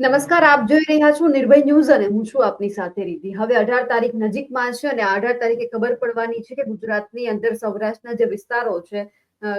નમસ્કાર, આપ જોઈ રહ્યા છો નિર્ભય ન્યૂઝ અને હું છું આપની સાથે રીતિ હવે અઢાર તારીખ નજીકમાં છે અને અઢાર તારીખે ખબર પડવાની છે કે ગુજરાતની અંદર સૌરાષ્ટ્રના જે વિસ્તારો છે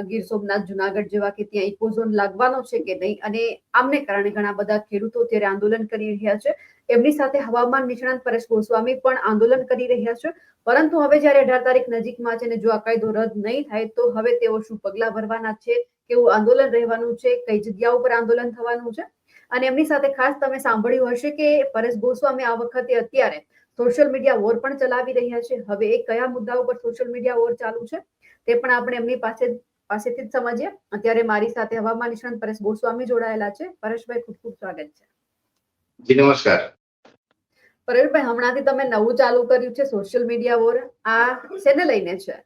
ગીર સોમનાથ, જુનાગઢ જેવા કે ત્યાં ઇકોઝોન લાગવાનો છે કે નહીં અને આમને કારણે ઘણા બધા ખેડૂતો અત્યારે આંદોલન કરી રહ્યા છે. એમની સાથે હવામાન નિષ્ણાંત પરેશ ગોસ્વામી પણ આંદોલન કરી રહ્યા છે. પરંતુ હવે જ્યારે અઢાર તારીખ નજીકમાં છે અને જો આ કાયદો રદ નહીં થાય, તો હવે તેઓ શું પગલા ભરવાના છે? કેવું આંદોલન રહેવાનું છે? કઈ જગ્યા ઉપર આંદોલન થવાનું છે? અને એમની સાથે ખાસ તમે સાંભળ્યું હશે કે પરેશ ગોસ્વામી આ વખતે અત્યારે સોશિયલ મીડિયા વોર પણ ચલાવી રહ્યા છે. હવે એ કયા મુદ્દા ઉપર સોશિયલ મીડિયા વોર ચાલુ છે તે પણ આપણે એમની પાસે પાસેથી જ સમજીએ. અત્યારે મારી સાથે હવામાન નિષ્ણાંત પરેશ ગોસ્વામી જોડાયેલા છે. પરેશભાઈ ખૂબ ખૂબ સ્વાગત છે. જી નમસ્કાર. પરેશભાઈ હમણાંથી તમે નવું ચાલુ કર્યું છે સોશિયલ મીડિયા વોર. આ શેને લઈને છે?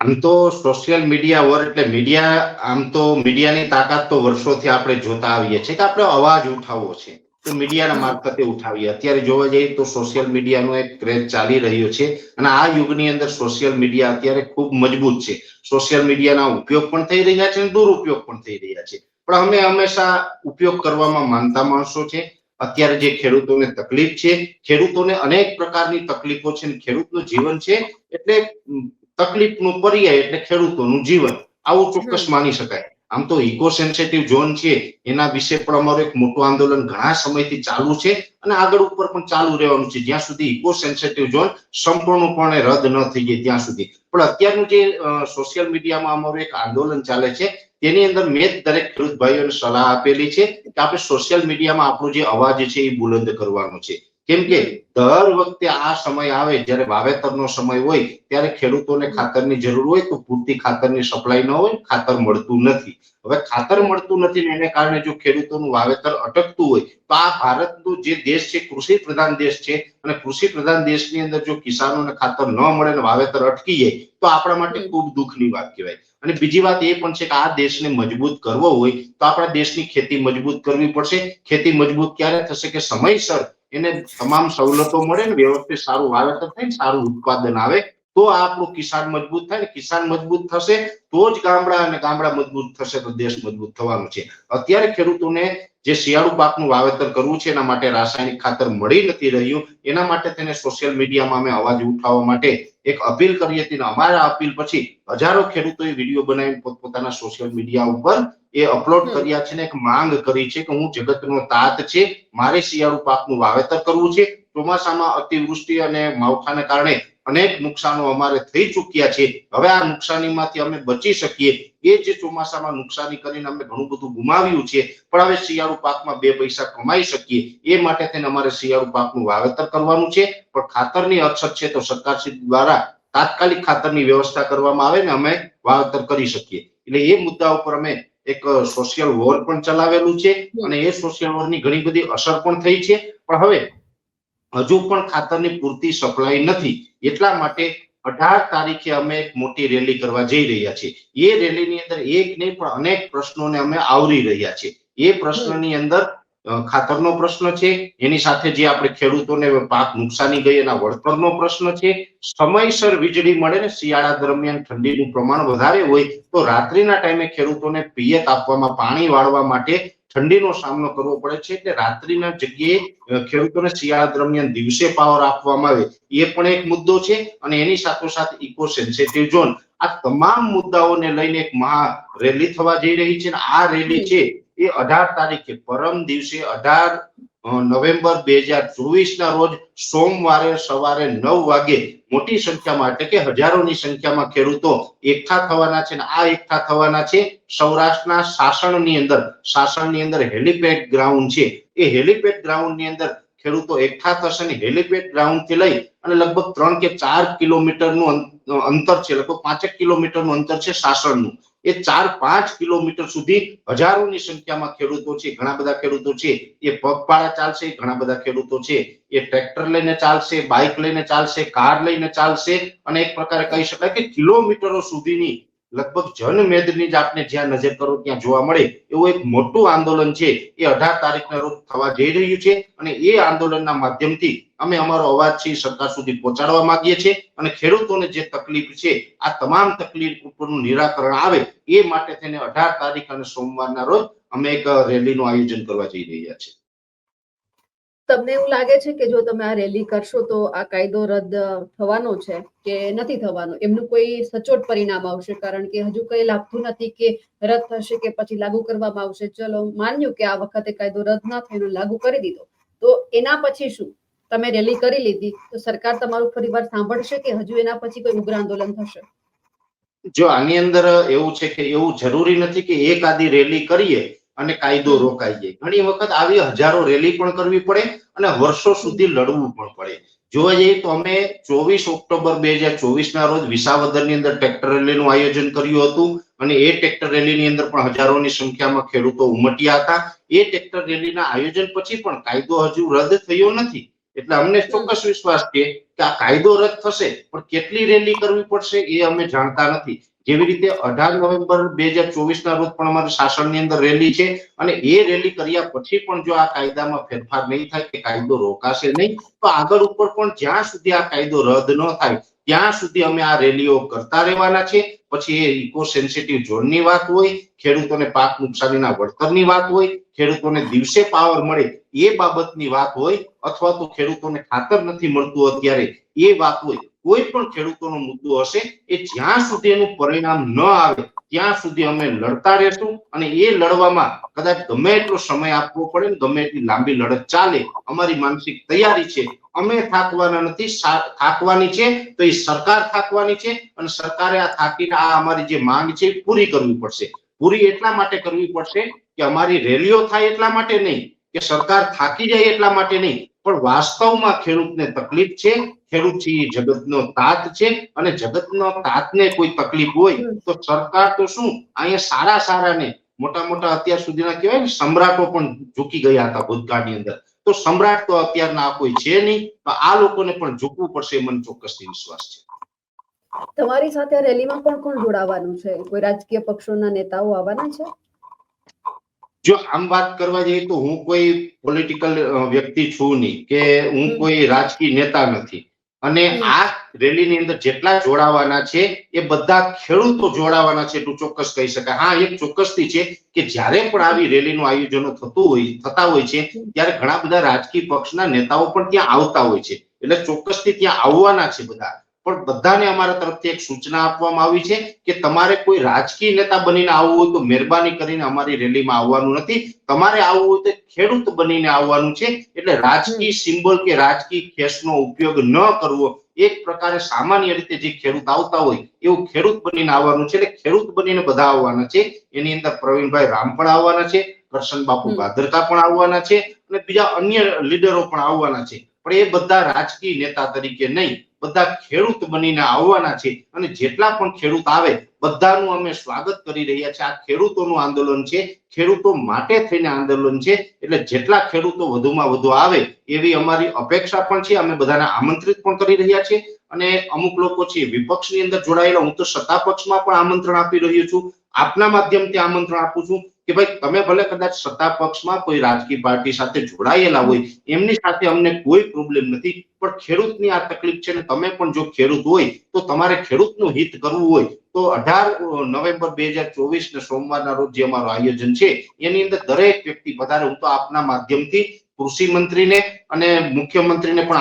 આમ તો સોશિયલ મીડિયા વર એટલે મીડિયા આમ તો મીડિયાની તાકાત તો વર્ષોથી આપણે જોતા આવીએ છીએ કે આપણે અવાજ ઉઠાવવો છે. તો મીડિયાના મારફતે ઉઠાવીએ. અત્યારે જોવા જઈએ તો સોશિયલ મીડિયાનો એક ક્રેઝ ચાલી રહ્યો છે અને આ યુગની અંદર સોશિયલ મીડિયા અત્યારે ખૂબ મજબૂત છે. સોશિયલ મીડિયાના ઉપયોગ પણ થઈ રહ્યા છે અને દુરુપયોગ પણ થઈ રહ્યા છે. પણ અમે હંમેશા ઉપયોગ કરવામાં માનતા માણસો છે. અત્યારે જે ખેડૂતોને તકલીફ છે, ખેડૂતોને અનેક પ્રકારની તકલીફો છે ખેડૂતનું જીવન છે એટલે તકલીફનું પર્યાય એટલે ખેડૂતોનું જીવન. આવું ચોક્કસ માની શકાય. આમ તો ઇકો સેન્સિટિવ ઝોન છે એના વિશે પણ અમારું એક મોટું આંદોલન ઘણા સમયથી ચાલુ છે અને આગળ ઉપર પણ ચાલુ રહેવાનું છે. જ્યાં સુધી ઇકો સેન્સિટિવ ઝોન સંપૂર્ણપણે રદ ન થઈ જાય ત્યાં સુધી. પણ અત્યારનું જે સોશિયલ મીડિયામાં અમારું એક આંદોલન ચાલે છે તેની અંદર મેં દરેક ખેડૂત ભાઈઓને સલાહ આપેલી છે કે આપણે સોશિયલ મીડિયામાં આપણો જે અવાજ છે એ બુલંદ કરવાનો છે. કેમ કે દર વખતે આ સમય આવે, જ્યારે વાવેતરનો સમય હોય, ત્યારે ખેડૂતોને ખાતરની જરૂર હોય, તો પૂરતી ખાતરની સપ્લાય ન હોય, ખાતર મળતું નથી. હવે ખાતર મળતું નથી ને એને કારણે જો ખેડૂતોનું વાવેતર અટકતું હોય, તો આ ભારતનો જે દેશ છે, કૃષિ પ્રધાન દેશ છે, અને કૃષિ પ્રધાન દેશની અંદર જો કિસાનોને ખાતર ન મળે ને વાવેતર અટકી જાય, તો આપણા માટે ખૂબ દુઃખની વાત કહેવાય. અને બીજી વાત એ પણ છે કે આ દેશને મજબૂત કરવો હોય, તો આપણા દેશની ખેતી મજબૂત કરવી પડશે. ખેતી મજબૂત ક્યારે થશે કે સમયસર એને તમામ સવલતો મળે ને વ્યવસ્થિત સારું વાવેતર થાય ને સારું ઉત્પાદન આવે તો આપણું કિસાન મજબૂત થાય ને કિસાન મજબૂત થશે તો જ ગામડા અને ગામડા મજબૂત થશે તો દેશ મજબૂત થવાનું છે. અત્યારે ખેડૂતોને જે શિયાળુ પાકનું વાવેતર કરવું છે એના માટે રાસાયણિક ખાતર મળી નથી રહ્યું. એના માટે તેને સોશિયલ મીડિયામાં અમે અવાજ ઉઠાવવા માટે એક અપીલ કરી હતી અમારા અપીલ પછી હજારો ખેડૂતોએ વીડિયો બનાવીને પોતપોતાના સોશિયલ મીડિયા ઉપર એ અપલોડ કર્યા છે ને એક માંગ કરી છે કે હું જગતનો તાત છે, મારે શિયાળુ પાકનું વાવેતર કરવું છે ચોમાસામાં અતિવૃષ્ટિ અને માવઠાને કારણે અનેક નુકસાનો અમારે થઈ ચૂક્યા છે. હવે આ નુકસાનીમાંથી અમે બચી શકીએ. એ જે ચોમાસામાં નુકસાની કરીને અમે ઘણું બધું ગુમાવ્યું છે. પણ હવે શિયાળુ પાકમાં બે પૈસા કમાઈ શકીએ. એ માટે થઈને અમારે શિયાળુ પાકનું વાવેતર કરવાનું છે. પણ ખાતરની અછત છે તો સરકારશ્રી દ્વારા તાત્કાલિક ખાતરની વ્યવસ્થા કરવામાં આવે ને અમે વાવેતર કરી શકીએ. એટલે એ મુદ્દા ઉપર અમે એક સોશિયલ વોર પણ ચલાવેલું છે અને એ સોશિયલ વોરની ઘણી બધી અસર પણ થઈ છે. પણ હવે હજુ પણ ખાતરની પૂરતી સપ્લાય નથી. એટલા માટે અઢાર તારીખે અમે એક મોટી રેલી કરવા જઈ રહ્યા છીએ. એ રેલીની અંદર એક નહીં, પણ અનેક પ્રશ્નોને અમે આવરી રહ્યા છીએ. એ પ્રશ્નની અંદર ખાતરનો પ્રશ્ન છે, એની સાથે જે આપણે ખેડૂતોને પાક નુકસાની ગઈ એના વળતરનો પ્રશ્ન છે. સમયસર વીજળી મળે ને શિયાળા દરમિયાન ઠંડીનું પ્રમાણ વધારે હોય, તો રાત્રિના ટાઈમે ખેડૂતોને પિયત આપવામાં, પાણી વાળવા માટે ઠંડીનો સામનો કરવો પડે છે એટલે રાત્રિના જગ્યાએ ખેડૂતોને શિયાળા દરમિયાન દિવસે પાવર આપવામાં આવે, એ પણ એક મુદ્દો છે અને એની સાથોસાથ ઇકો સેન્સિટિવ ઝોન આ તમામ મુદ્દાઓને લઈને એક મહા રેલી થવા જઈ રહી છે અને આ રેલી છે એ અઢાર તારીખે પરમ દિવસે અઢાર નવેમ્બર બે હજાર ચોવીસના રોજ સોમવારે સવારે નવ વાગે મોટી સંખ્યામાં એટલે કે હજારોની સંખ્યામાં ખેડૂતો એકઠા થવાના છે અને આ એકઠા થવાના છે સૌરાષ્ટ્રના સાસણની અંદર. સાસણની અંદર હેલિપેડ ગ્રાઉન્ડ છે. એ હેલિપેડ ગ્રાઉન્ડની અંદર ખેડૂતો એકઠા થશે અને હેલિપેડ ગ્રાઉન્ડથી લઈ અને લગભગ ત્રણ કે ચાર કિલોમીટરનું અંતર છે, લગભગ પાંચેક કિલોમીટરનું અંતર છે સાસણનું એ ચાર પાંચ કિલોમીટર સુધી હજારોની સંખ્યામાં ખેડૂતો છે, ઘણા બધા ખેડૂતો છે, એ પગપાળા ચાલશે, ઘણા બધા ખેડૂતો છે, એ ટ્રેક્ટર લઈને ચાલશે, બાઇક લઈને ચાલશે, કાર લઈને ચાલશે અને એક પ્રકારે કહી શકાય કે કિલોમીટરો સુધીની લગભગ જનમેદની જ આપને જ્યાં નજર કરો ત્યાં જોવા મળે એવું એક મોટું આંદોલન છે, એ અઢાર તારીખના રોજ થવા જઈ રહ્યું છે અને એ આંદોલનના માધ્યમથી અમે અમારો અવાજ છે સરકાર સુધી પહોંચાડવા માંગીએ છીએ અને ખેડૂતોને જે તકલીફ છે, આ તમામ તકલીફ ઉપરનું નિરાકરણ આવે એ માટે થઈને અઢાર તારીખ અને સોમવારના રોજ અમે એક રેલીનું આયોજન કરવા જઈ રહ્યા છીએ. તમને એવું લાગે છે કે જો તમે આ રેલી કરશો તો આ કાયદો રદ થવાનો છે કે નથી થવાનો? એમનું કોઈ સચોટ પરિણામ આવશે? કારણ કે હજુ કઈ લાગતું નથી કે રદ થશે કે પછી લાગુ કરવામાં આવશે. ચલો, માન્યું કે આ વખતે કાયદો રદ ના થયો લાગુ કરી દીધો. તો એના પછી શું? તમે રેલી કરી લીધી. તો સરકાર તમારું ફરીવાર સાંભળશે કે હજુ એના પછી કોઈ ઉગ્ર આંદોલન થશે? જો આની અંદર એવું છે કે એવું જરૂરી નથી કે એક આદી રેલી કરીએ અને કાયદો રોકાઈ જાય. ઘણી વખત આવી હજારો રેલી પણ કરવી પડે અને વર્ષો સુધી લડવું પણ પડે. જોવા જઈએ તો અમે ચોવીસ ઓક્ટોબર બે હજાર ચોવીસ ના રોજ વિસાવદરની અંદર ટ્રેક્ટર રેલીનું આયોજન કર્યું હતું અને એ ટ્રેક્ટર રેલીની અંદર પણ હજારોની સંખ્યામાં ખેડૂતો ઉમટ્યા હતા. એ ટ્રેક્ટર રેલીના આયોજન પછી પણ કાયદો હજુ રદ થયો નથી. એટલે અમને ચોક્કસ વિશ્વાસ છે કે આ કાયદો રદ થશે, પણ કેટલી રેલી કરવી પડશે એ અમે જાણતા નથી. જેવી રીતે અઢાર નવેમ્બર બે હજાર ચોવીસ ના રોજ પણ અમારા શાસનની અંદર રેલી છે અને એ રેલી કર્યા પછી પણ જો આ કાયદામાં ફેરફાર નહીં થાય કે કાયદો રોકાશે નહીં, તો આગળ ઉપર પણ જ્યાં સુધી આ કાયદો રદ ન થાય, ત્યાં સુધી અમે આ રેલીઓ કરતા રહેવાના છે. પછી એ ઇકો સેન્સિટિવ ઝોનની વાત હોય, ખેડૂતોને પાક નુકસાનીના વળતરની વાત હોય, ખેડૂતોને દિવસે પાવર મળે એ બાબતની વાત હોય, અથવા તો ખેડૂતોને ખાતર નથી મળતું અત્યારે એ વાત હોય કોઈ પણ ખેડૂતોનો મુદ્દો હશે એ જ્યાં સુધી એનું પરિણામ ન આવે, ત્યાં સુધી અમે લડતા રહેશું અને એ લડવામાં કદાચ ગમે એટલો સમય આપવો પડે ને ગમે એટલી લાંબી લડત ચાલે, અમારી માનસિક તૈયારી છે. અમે થાકવાના નથી થાકવાની છે તો એ સરકાર થાકવાની છે અને સરકારે આ થાકીને આ અમારી જે માંગ છે એ પૂરી કરવી પડશે. પૂરી એટલા માટે કરવી પડશે કે અમારી રેલીઓ થાય એટલા માટે નહીં, કે સરકાર થાકી જાય એટલા માટે નહીં પણ વાસ્તવમાં ખેડૂતને તકલીફ છે? ખેડૂત છે એ જગતનો તાત છે અને જગતનો તાતને કોઈ તકલીફ હોય તો સરકાર તો શું અહીંયા સારા સારા ને મોટા મોટા અત્યાર સુધીના કહેવાય ને સમ્રાટો પણ ઝૂકી ગયા હતા ભૂતકાળની અંદર. તો સમ્રાટ તો અત્યારના કોઈ છે નહીં તો આ લોકોને પણ ઝૂકવું પડશે મને ચોક્કસથી વિશ્વાસ છે. તમારી સાથે રેલીમાં કોણ કોણ જોડાવાનું છે? કોઈ રાજકીય પક્ષોના નેતાઓ આવવાના છે? જો આમ વાત કરવા જઈએ તો હું કોઈ પોલિટિકલ વ્યક્તિ છું નહીં કે હું કોઈ રાજકીય નેતા નથી. અને આ રેલીની અંદર જેટલા જોડાવાના છે એ બધા ખેડૂતો જોડાવાના છે એટલું ચોક્કસ કહી શકાય. હા એક ચોક્કસથી છે કે જ્યારે પણ આવી રેલીનું આયોજનો થતું હોય થતા હોય છે ત્યારે ઘણા બધા રાજકીય પક્ષના નેતાઓ પણ ત્યાં આવતા હોય છે. એટલે ચોક્કસથી ત્યાં આવવાના છે બધા. પણ બધાને અમારા તરફથી એક સૂચના આપવામાં આવી છે કે તમારે કોઈ રાજકીય નેતા બનીને આવવું હોય તો મહેરબાની કરીને અમારી રેલીમાં આવવાનું નથી. તમારે આવવું હોય તો ખેડૂત બનીને આવવાનું છે. એટલે રાજકીય સિમ્બોલ કે રાજકીય ખેસનો ઉપયોગ ન કરવો એક પ્રકારે સામાન્ય રીતે જે ખેડૂત આવતા હોય એવું ખેડૂત બનીને આવવાનું છે. એટલે ખેડૂત બનીને બધા આવવાના છે. એની અંદર પ્રવીણભાઈ રામ પણ આવવાના છે કરશન બાપુ. ભાદરકા પણ આવવાના છે અને બીજા અન્ય લીડરો પણ આવવાના છે. પણ એ બધા રાજકીય નેતા તરીકે નહીં. બધા ખેડૂત બનીને આવવાના છે અને જેટલા પણ ખેડૂત આવે, બધાનું અમે સ્વાગત કરી રહ્યા છે. આ ખેડૂતોનું આંદોલન છે. ખેડૂતો માટે થઈને આંદોલન છે. એટલે જેટલા ખેડૂતો વધુમાં વધુ આવે, એવી અમારી અપેક્ષા પણ છે. અમે બધાને આમંત્રિત પણ કરી રહ્યા છીએ અને અમુક લોકો છે, વિપક્ષની અંદર જોડાયેલા, હું તો સત્તા પક્ષમાં પણ આમંત્રણ આપી રહ્યો છું. આપના માધ્યમથી આમંત્રણ આપું છું. કે ભાઈ, તમે ભલે કદાચ સત્તા પક્ષમાં કોઈ રાજકીય પાર્ટી સાથે જોડાયેલા હોય, એમની સાથે અમને કોઈ પ્રોબ્લેમ નથી, પણ ખેડૂતની આ તકલીફ છે ને તમે પણ જો ખેડૂત હોય, તો તમારે ખેડૂતનું હિત કરવું હોય. તો અઢાર નવેમ્બર બે હજાર ચોવીસ ને સોમવારના રોજ જે અમારું આયોજન છે, એની અંદર દરેક વ્યક્તિ, વધારે હું તો આપના માધ્યમથી કૃષિ મંત્રીને અને મુખ્યમંત્રીને પણ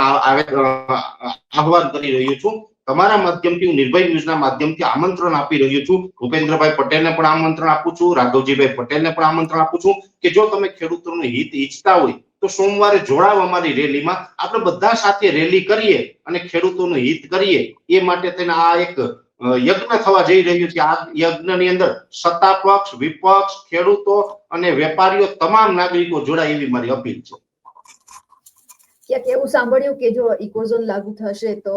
આહવાન કરી રહ્યો છું તમારા માધ્યમથી હું નિર્ભય ન્યૂઝના માધ્યમથી આમંત્રણ આપી રહ્યો છું. ભૂપેન્દ્રભાઈ પટેલને પણ આમંત્રણ આપું છું. રાઘવજીભાઈ પટેલને પણ આમંત્રણ આપું છું કે જો તમે ખેડૂતોનું હિત ઈચ્છતા હોય તો સોમવારે જોડાવ અમારી રેલીમાં. આપણે બધા સાથે રેલી કરીએ અને ખેડૂતોનું હિત કરીએ. એ માટે તેને આ એક યજ્ઞ થવા જઈ રહ્યું છે. આ યજ્ઞની અંદર સત્તા પક્ષ વિપક્ષ, ખેડૂતો અને વેપારીઓ તમામ નાગરિકો જોડાય એવી મારી અપીલ છે. ક્યાંક એવું સાંભળ્યું કે જો ઇકોઝોન લાગુ થશે તો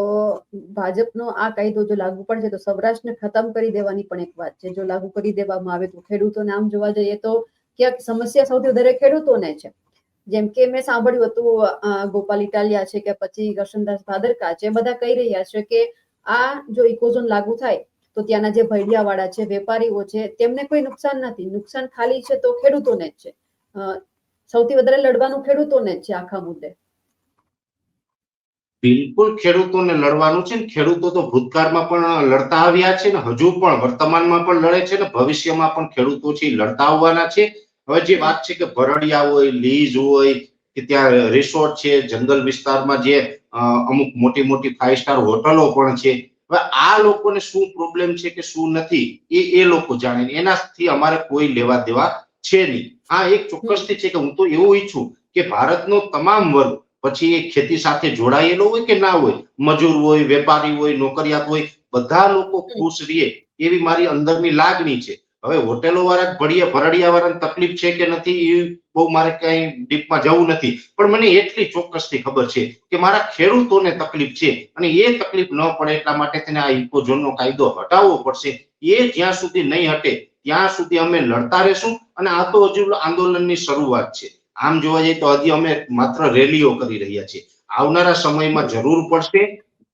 ભાજપનો આ કાયદો જો લાગુ પડશે તો સૌરાષ્ટ્રને ખતમ કરી દેવાની પણ એક વાત છે. જો લાગુ કરી દેવામાં આવે તો ખેડૂતોને આમ જોવા જઈએ તો ક્યાંક સમસ્યા સૌથી વધારે ખેડૂતોને છે. જેમ કે મેં સાંભળ્યું હતું ગોપાલ ઇટાલિયા છે કે પછી કરશનદાસ ભાદરકા છે, બધા કહી રહ્યા છે કે આ જો ઇકોઝોન લાગુ થાય તો ત્યાંના જે ભૈડિયાવાળા છે, વેપારીઓ છે, તેમને કોઈ નુકસાન નથી. નુકસાન ખાલી છે તો ખેડૂતોને જ છે. સૌથી વધારે લડવાનું ખેડૂતોને જ છે આખા મુદ્દે. બિલકુલ ખેડૂતોને લડવાનું છે ને ખેડૂતો તો ભૂતકાળમાં પણ લડતા આવ્યા છે ને હજુ પણ વર્તમાનમાં પણ લડે છે ને ભવિષ્યમાં પણ ખેડૂતો છે લડતા આવવાના છે. હવે જે વાત છે કે ભરડિયા હોય, લીઝ હોય, કે ત્યાં રિસોર્ટ છે, જંગલ વિસ્તારમાં જે અમુક મોટી મોટી ફાઈવ સ્ટાર હોટલો પણ છે. હવે આ લોકોને શું પ્રોબ્લેમ છે કે શું નથી એ એ લોકો જાણે એનાથી અમારે કોઈ લેવા દેવા છે નહીં. હા એક ચોક્કસથી છે કે હું તો એવું ઈચ્છું કે ભારતનો તમામ વર્ગ પછી એ ખેતી સાથે જોડાયેલો હોય કે ના હોય? મજૂર હોય, વેપારી હોય, નોકરિયાત હોય, બધા લોકો ખુશ રહે એવી મારી અંદરની લાગણી છે. હવે હોટેલો વાળા ભળિયા ભરડિયા વાળાને તકલીફ છે કે નથી એ બહુ મારે કઈ ડીપમાં જવું નથી. પણ મને એટલી ચોક્કસથી ખબર છે કે મારા ખેડૂતોને તકલીફ છે અને એ તકલીફ ન પડે એટલા માટે તેને આ ઇકોઝોનનો કાયદો હટાવવો પડશે. એ જ્યાં સુધી નહીં હટે, ત્યાં સુધી અમે લડતા રહેશું અને આ તો હજુ આંદોલનની શરૂઆત છે. આમ જોવા જઈએ તો હજી અમે માત્ર રેલીઓ કરી રહ્યા છીએ. આવનારા સમયમાં જરૂર પડશે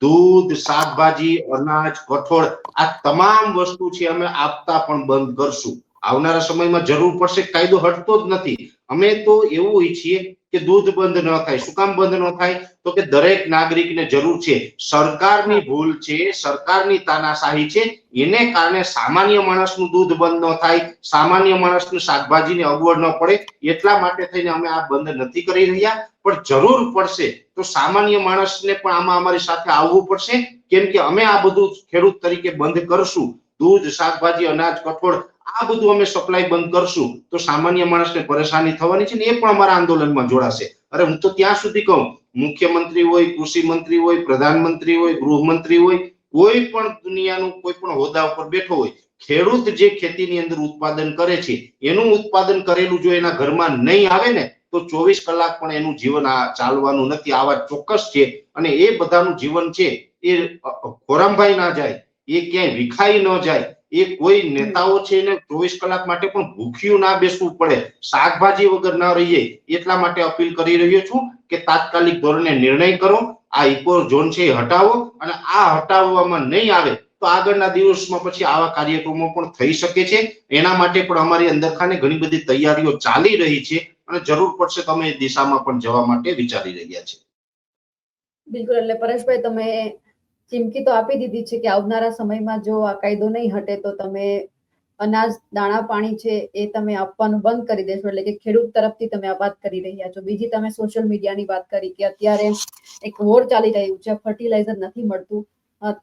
દૂધ, શાકભાજી, અનાજ, કઠોળ, આ તમામ વસ્તુ છે અમે આપતા પણ બંધ કરશું. આવનારા સમયમાં જરૂર પડશે કાયદો હટતો જ નથી. અમે તો એવું ઈચ્છીએ કે દૂધ બંધ ન થાય, શું કામ બંધ ન થાય? તો કે દરેક નાગરિકને જરૂર છે, સરકારની ભૂલ છે, સરકારની તાનાશાહી છે, એને કારણે સામાન્ય માણસનું દૂધ બંધ ન થાય, સામાન્ય માણસનું શાકભાજીની અગવડ ન પડે, એટલા માટે થઈને અમે આ બંધ નથી કરી રહ્યા. પણ જરૂર પડશે તો સામાન્ય માણસને પણ આમાં અમારી સાથે આવવું પડશે. કેમ કે અમે આ બધું ખેડૂત તરીકે બંધ કરશું. દૂધ, શાકભાજી, અનાજ, કઠોળ આ બધું અમે સપ્લાય બંધ કરશું, તો સામાન્ય માણસને પરેશાની થવાની છે ને એ પણ અમારા આંદોલનમાં જોડાશે. અરે હું તો ત્યાં સુધી કહું, મુખ્યમંત્રી હોય, કૃષિ મંત્રી હોય, પ્રધાનમંત્રી હોય, ગૃહમંત્રી હોય, કોઈ પણ દુનિયાનું કોઈ પણ હોદ્દા ઉપર બેઠો હોય, ખેડૂત જે ખેતીની અંદર ઉત્પાદન કરે છે, એનું ઉત્પાદન કરેલું જો એના ઘરમાં નહીં આવે ને, તો ચોવીસ કલાક પણ એનું જીવન ચાલવાનું નથી, આવા ચોક્કસ છે. અને એ બધાનું જીવન છે, એ ખોરામભાઈ ના જાય, એ ક્યાંય વિખાઈ ન જાય એ કોઈ નેતાઓ છે એને ચોવીસ કલાક માટે પણ ભૂખ્યું ના બેસવું પડે, શાકભાજી વગર ના રહીએ એટલા માટે અપીલ કરી રહ્યો છું કે તાત્કાલિક ધોરણે નિર્ણય કરો, આ ઇકો ઝોન છે એ હટાવો અને આ હટાવવામાં નહીં આવે તો આગળના દિવસમાં પછી આવા કાર્યક્રમો પણ થઈ શકે છે. એના માટે પણ અમારી અંદરખાને ઘણી બધી તૈયારીઓ ચાલી રહી છે અને જરૂર પડશે તમે એ દિશામાં પણ જવા માટે વિચારી રહ્યા છે. બિલકુલ, એટલે પરેશભાઈ, તમે ચીમકી તો આપી દીધી છે કે આવનારા સમયમાં જો આ કાયદો નહીં હટે તો તમે અનાજ, દાણા, પાણી છે એ તમે આપવાનું બંધ કરી દેશો. એટલે કે ખેડૂત તરફથી તમે આ વાત કરી રહ્યા છો. બીજી તમે સોશિયલ મીડિયાની વાત કરી કે અત્યારે એક વોર ચાલી રહ્યું છે ફર્ટિલાઇઝર નથી મળતું.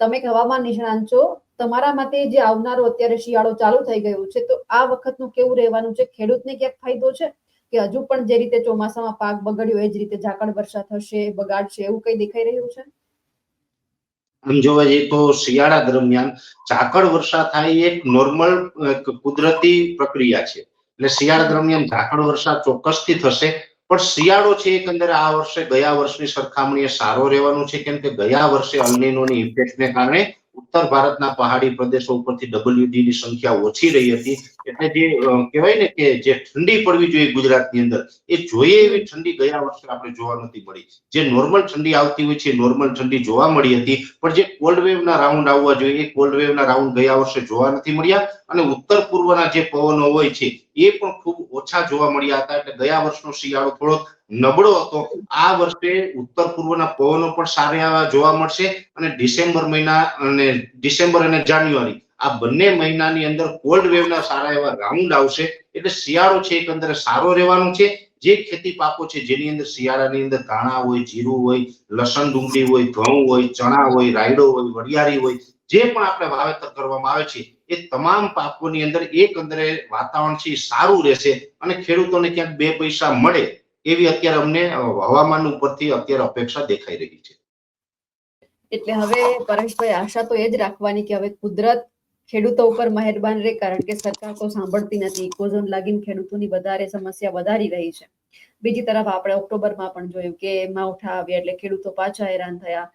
તમે હવામાન નિષ્ણાંત છો. તમારા મતે જે આવનારો અત્યારે શિયાળો ચાલુ થઈ ગયું છે, તો આ વખતનું કેવું રહેવાનું છે? ખેડૂતને ક્યાંક ફાયદો છે? કે હજુ પણ જે રીતે ચોમાસામાં પાક બગડ્યો, એ જ રીતે ઝાકળ વર્ષા થશે બગાડશે એવું કઈ દેખાઈ રહ્યું છે? આમ જોવા જઈએ તો શિયાળા દરમિયાન ઝાકળ વર્ષા થાય એક નોર્મલ કુદરતી પ્રક્રિયા છે. એટલે શિયાળા દરમિયાન ઝાકળ વર્ષા ચોક્કસથી થશે. પણ શિયાળો છે એકંદરે આ વર્ષે, ગયા વર્ષની સરખામણીએ સારો રહેવાનું છે, કેમ કે ગયા વર્ષે અલનીનોની ઇફેક્ટને કારણે ઉત્તર ભારતના પહાડી પ્રદેશો ઉપરથી WD ની સંખ્યા ઓછી રહી હતી. એટલે જે કહેવાય ને કે જે ઠંડી પડવી જોઈએ ગુજરાતની અંદર, એ જોઈએ એવી ઠંડી ગયા વર્ષે આપણે જોવા નથી મળી. જે નોર્મલ ઠંડી આવતી હોય છે નોર્મલ ઠંડી જોવા મળી હતી. પણ જે કોલ્ડ વેવના રાઉન્ડ આવવા જોઈએ, એ કોલ્ડ વેવના રાઉન્ડ ગયા વર્ષે જોવા નથી મળ્યા. અને ઉત્તર પૂર્વના જે પવનો હોય છે, એ પણ ખૂબ ઓછા જોવા મળ્યા હતા. એટલે ગયા વર્ષનો શિયાળો થોડો નબળો હતો. આ વર્ષે ઉત્તર પૂર્વના પવનો પણ સારા જોવા મળશે. અને ડિસેમ્બર મહિના અને ડિસેમ્બર અને જાન્યુઆરી આ બંને મહિનાની અંદર કોલ્ડ વેવના સારા એવા રાઉન્ડ આવશે. એટલે શિયાળો છે એક અંદર સારો રહેવાનો છે. જે ખેતી પાકો છે જેની અંદર શિયાળાની અંદર ધાણા હોય, જીરું હોય, લસણ ડુંગળી હોય, ઘઉં હોય, ચણા હોય, રાયડો હોય, વરિયાળી હોય, જે પણ આપણે વાવેતર કરવામાં આવે છે, એ તમામ પાકોની અંદર એક અંદર વાતાવરણ છે સારું રહેશે અને ખેડૂતોને ક્યાંક બે પૈસા મળે એવી અત્યારે અમને હવામાન ઉપરથી અત્યારે અપેક્ષા દેખાઈ રહી છે. એટલે હવે પરેશભાઈ આશા તો એ જ રાખવાની કે હવે કુદરત ખેડૂતો ઉપર મહેરબાન રહે કારણ કે સરકાર તો સાંભળતી નથી. ઇકોઝોન લાગીને ખેડૂતોની વધારે સમસ્યા વધારી રહી છે. બીજી તરફ આપણે ઓક્ટોબરમાં પણ જોયું કે માવઠા આવ્યા એટલે ખેડૂતો પાછા હેરાન થયા.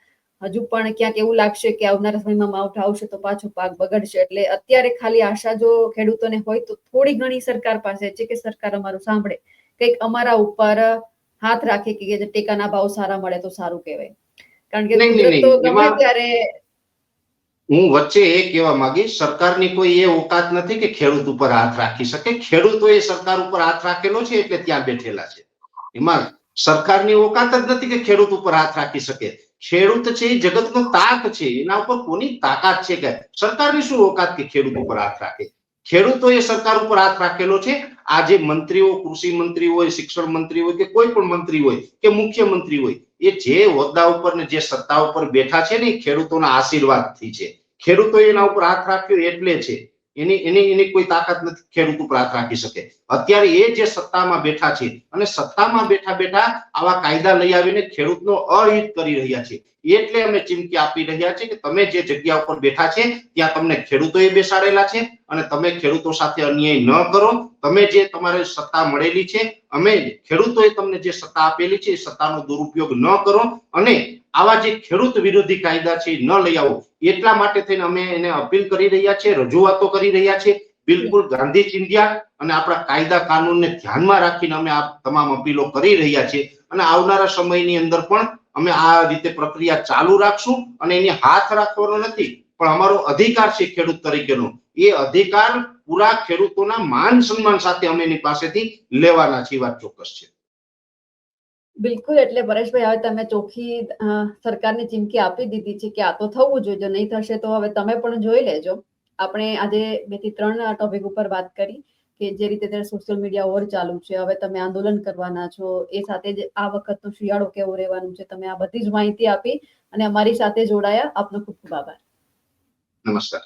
હજુ પણ ક્યાંક એવું લાગશે કે આવનારા સમયમાં માવઠા આવશે તો પાછો પાક બગડશે. એટલે અત્યારે ખાલી આશા જો ખેડૂતોને હોય તો થોડી ઘણી સરકાર પાસે છે કે સરકાર અમારું સાંભળે. કંઈક અમારા ઉપર હાથ રાખે કે ટેકાના ભાવ સારા મળે તો સારું કહેવાય. કારણ કે તો ગમે ત્યારે હું વચ્ચે એ કહેવા માંગીશ, સરકારની કોઈ એ ઓકાત નથી કે ખેડૂત ઉપર હાથ રાખી શકે. ખેડૂતો એ સરકાર ઉપર હાથ રાખેલો છે એટલે ત્યાં બેઠેલા છે. એમાં સરકારની ઓકાત જ નથી કે ખેડૂત ઉપર હાથ રાખી શકે. ખેડૂત છે એ જગતનો તાક છે, એના ઉપર કોની તાકાત છે કે સરકારની શું ઓકાત કે ખેડૂત ઉપર હાથ રાખે? ખેડૂતોએ સરકાર ઉપર હાથ રાખેલો છે. આજે મંત્રીઓ, કૃષિ મંત્રી હોય, શિક્ષણ મંત્રી હોય કે કોઈ પણ મંત્રી હોય કે મુખ્યમંત્રી હોય, એ જે હોદ્દા ઉપર ને જે સત્તા ઉપર બેઠા છે ને ખેડૂતોના આશીર્વાદથી છે. ખેડૂતોએ એના ઉપર હાથ રાખ્યો એટલે છે. એની એની એની કોઈ તાકાત નથી ખેડૂત ઉપર હાથ રાખી શકે. અત્યારે એ જે સત્તામાં બેઠા છે, અને સત્તામાં બેઠા બેઠા આવા કાયદા લઈ આવીને ખેડૂતનો અહિત કરી રહ્યા છે. એટલે અમે ચીમકી આપી રહ્યા છે કે તમે જે જગ્યા ઉપર બેઠા છે, ત્યાં તમને ખેડૂતોએ બેસાડેલા છે, અને તમે ખેડૂતો સાથે અન્યાય ન કરો. તમે જે તમારે સત્તા મળેલી છે, અમે ખેડૂતોએ તમને જે સત્તા આપેલી છે, એ સત્તાનો દુરુપયોગ ન કરો. અને આવા જે ખેડૂત વિરોધી કાયદા છે ન લઈ આવો. એટલા માટે થઈને અમે એને અપીલ કરી રહ્યા છે રજૂઆતો કરી રહ્યા છે બિલકુલ ગાંધી ચિંધ્યા અને આપણા કાયદા કાનૂનને ધ્યાનમાં રાખીને અમે આ તમામ અપીલો કરી રહ્યા છે અને આવનારા સમયની અંદર પણ અમે આ રીતે પ્રક્રિયા ચાલુ રાખશું અને એની હાથ રાખવાનો નથી. પણ અમારો અધિકાર છે ખેડૂત તરીકેનો. એ અધિકાર પૂરા ખેડૂતોના માન સન્માન સાથે અમે એની પાસેથી લેવાના છે વાત ચોક્કસ છે. બિલકુલ, એટલે પરેશભાઈ, હવે તમે ચોખ્ખી સરકારને ચીમકી આપી દીધી છે કે આ તો થવું જોઈએ, જો નહીં થશે તો હવે તમે પણ જોઈ લેજો. આપણે આજે બેથી ત્રણ ટોપિક ઉપર વાત કરી કે જે રીતે અત્યારે સોશિયલ મીડિયા ઓર ચાલુ છે, હવે તમે આંદોલન કરવાના છો, એ સાથે જ આ વખતનો શિયાળો કેવો રહેવાનું છે, તમે આ બધી જ માહિતી આપી અને અમારી સાથે જોડાયા. આપનો ખૂબ ખૂબ આભાર. નમસ્કાર.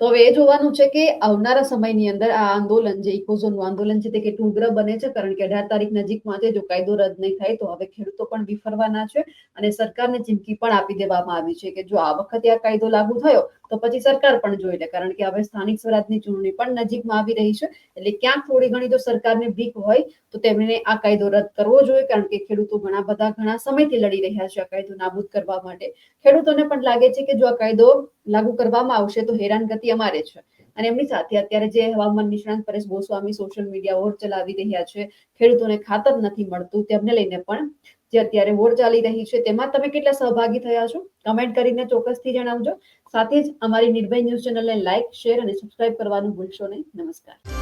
તો હવે એ જોવાનું છે કે આવનારા સમયની અંદર આ આંદોલન જે ઇકોઝોનનું આંદોલન છે તે કેટલું ઉગ્ર બને છે, કારણ કે અઢાર તારીખ નજીકમાં છે, જો કાયદો રદ નહીં થાય તો હવે ખેડૂતો પણ વિફરવાના છે અને સરકારને ચીમકી પણ આપી દેવામાં આવી છે કે જો આ વખતે આ કાયદો લાગુ થયો તો પછી સરકાર પણ જોઈ લે, કારણ કે હવે સ્થાનિક સ્વરાજની ચૂંટણી પણ નજીકમાં આવી રહી છે, એટલે ક્યાંક થોડી ઘણી જો સરકારને બીક હોય, તો તેમણે આ કાયદો રદ કરવો જોઈએ, કારણ કે ખેડૂતો ઘણા બધા ઘણા સમયથી લડી રહ્યા છે આ કાયદો નાબૂદ કરવા માટે. ખેડૂતોને પણ લાગે છે કે જો આ કાયદો લાગુ કરવામાં આવશે, તો હેરાનગતિ અમારે છે. અને એમની સાથે અત્યારે જે હવામાન નિષ્ણાંત પરેશ ગોસ્વામી સોશિયલ મીડિયા ઓર ચલાવી રહ્યા છે, ખેડૂતોને ખાતર નથી મળતું, તેમને લઈને પણ જે અત્યારે વોર ચાલી રહી છે, તેમાં તમે કેટલા સહભાગી થયા છો? કમેન્ટ કરીને ચોક્કસથી જણાવજો. સાથે જ અમારી નિર્ભય ન્યૂઝ ચેનલને લાઇક શેર અને સબસ્ક્રાઇબ કરવાનું ભૂલશો નહીં. નમસ્કાર.